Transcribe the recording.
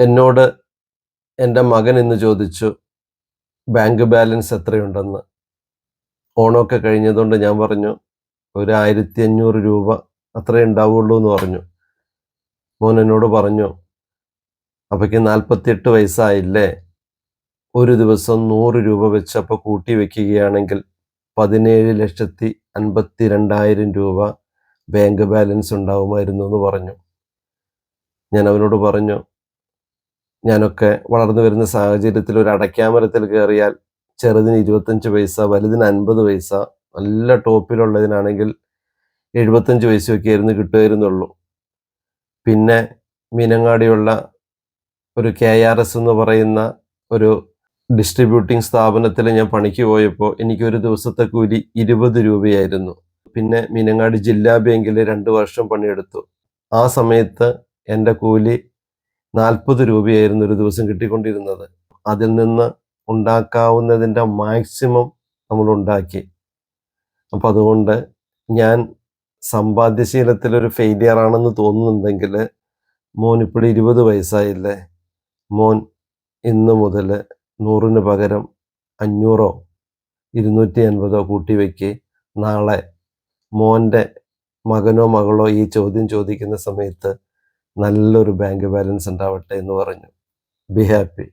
എന്നോട് എന്റെ മകൻ ഇന്ന് ചോദിച്ചു ബാങ്ക് ബാലൻസ് എത്രയുണ്ടെന്ന്? ഓണമൊക്കെ കഴിഞ്ഞതുകൊണ്ട് ഞാൻ പറഞ്ഞു ഒരു ആയിരത്തി അഞ്ഞൂറ് രൂപ അത്രേ ഉണ്ടാവുള്ളൂ എന്ന് പറഞ്ഞു. മോൻ എന്നോട് പറഞ്ഞു അപ്പയ്ക്ക് നാൽപ്പത്തിയെട്ട് വയസ്സായില്ലേ? ഒരു ദിവസം നൂറ് രൂപ വെച്ചപ്പോൾ കൂട്ടി വെക്കുകയാണെങ്കിൽ പതിനേഴ് ലക്ഷത്തി അൻപത്തി രണ്ടായിരം രൂപ ബാങ്ക് ബാലൻസ് ഉണ്ടാവുമായിരുന്നു എന്ന് പറഞ്ഞു. ഞാൻ അവനോട് പറഞ്ഞു ഞാനൊക്കെ വളർന്നു വരുന്ന സാഹചര്യത്തിൽ ഒരു അടയ്ക്കാമരത്തിൽ കയറിയാൽ ചെറുതിന് ഇരുപത്തഞ്ച് പൈസ വലുതിന് അൻപത് പൈസ നല്ല ടോപ്പിലുള്ളതിനാണെങ്കിൽ എഴുപത്തഞ്ച് പൈസയൊക്കെ ആയിരുന്നു കിട്ടുമായിരുന്നുള്ളൂ. പിന്നെ മീനങ്ങാടിയുള്ള ഒരു കെ ആർ എസ് എന്ന് പറയുന്ന ഒരു ഡിസ്ട്രിബ്യൂട്ടിംഗ് സ്ഥാപനത്തിൽ ഞാൻ പണിക്ക് പോയപ്പോൾ എനിക്ക് ഒരു ദിവസത്തെ കൂലി ഇരുപത് രൂപയായിരുന്നു. പിന്നെ മീനങ്ങാടി ജില്ലാ ബാങ്കിൽ രണ്ട് വർഷം പണിയെടുത്തു. ആ സമയത്ത് എന്റെ കൂലി നാൽപ്പത് രൂപയായിരുന്നു ഒരു ദിവസം കിട്ടിക്കൊണ്ടിരുന്നത്. അതിൽ നിന്ന് ഉണ്ടാക്കാവുന്നതിന്റെ മാക്സിമം നമ്മൾ ഉണ്ടാക്കി. അപ്പം അതുകൊണ്ട് ഞാൻ സമ്പാദ്യശീലത്തിലൊരു ഫെയിലിയർ ആണെന്ന് തോന്നുന്നുണ്ടെങ്കിൽ മോൻ ഇപ്പോൾ ഇരുപത് വയസ്സായില്ലേ? മോൻ ഇന്ന് മുതൽ നൂറിന് പകരം അഞ്ഞൂറോ ഇരുന്നൂറ്റി അൻപതോ കൂട്ടി വയ്ക്ക് നാളെ മോന്റെ മകനോ മകളോ ഈ ചോദ്യം ചോദിക്കുന്ന സമയത്ത് നല്ലൊരു ബാങ്ക് ബാലൻസ് ഉണ്ടാവട്ടെ എന്ന് പറഞ്ഞു. Be happy